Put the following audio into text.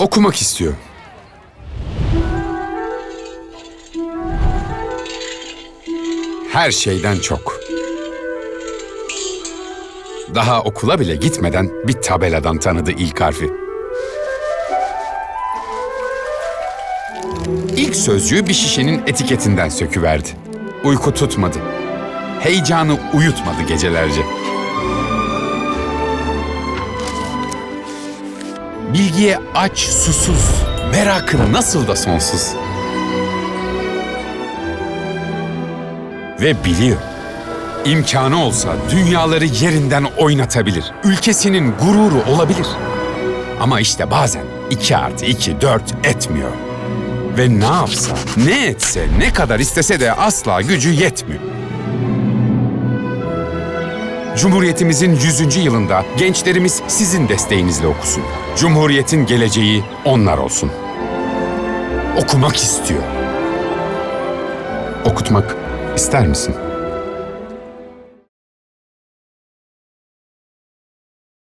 Okumak istiyor. Her şeyden çok. Daha okula bile gitmeden bir tabeladan tanıdı ilk harfi. İlk sözcüğü bir şişenin etiketinden söküverdi. Uyku tutmadı. Heyecanı uyutmadı gecelerce. Bilgiye aç, susuz, merakı nasıl da sonsuz. Ve biliyor. İmkanı olsa dünyaları yerinden oynatabilir. Ülkesinin gururu olabilir. Ama işte bazen iki artı iki dört etmiyor. Ve ne yapsa, ne etse, ne kadar istese de asla gücü yetmiyor. Cumhuriyetimizin 100. yılında gençlerimiz sizin desteğinizle okusun. Cumhuriyetin geleceği onlar olsun. Okumak istiyor. Okutmak ister misin?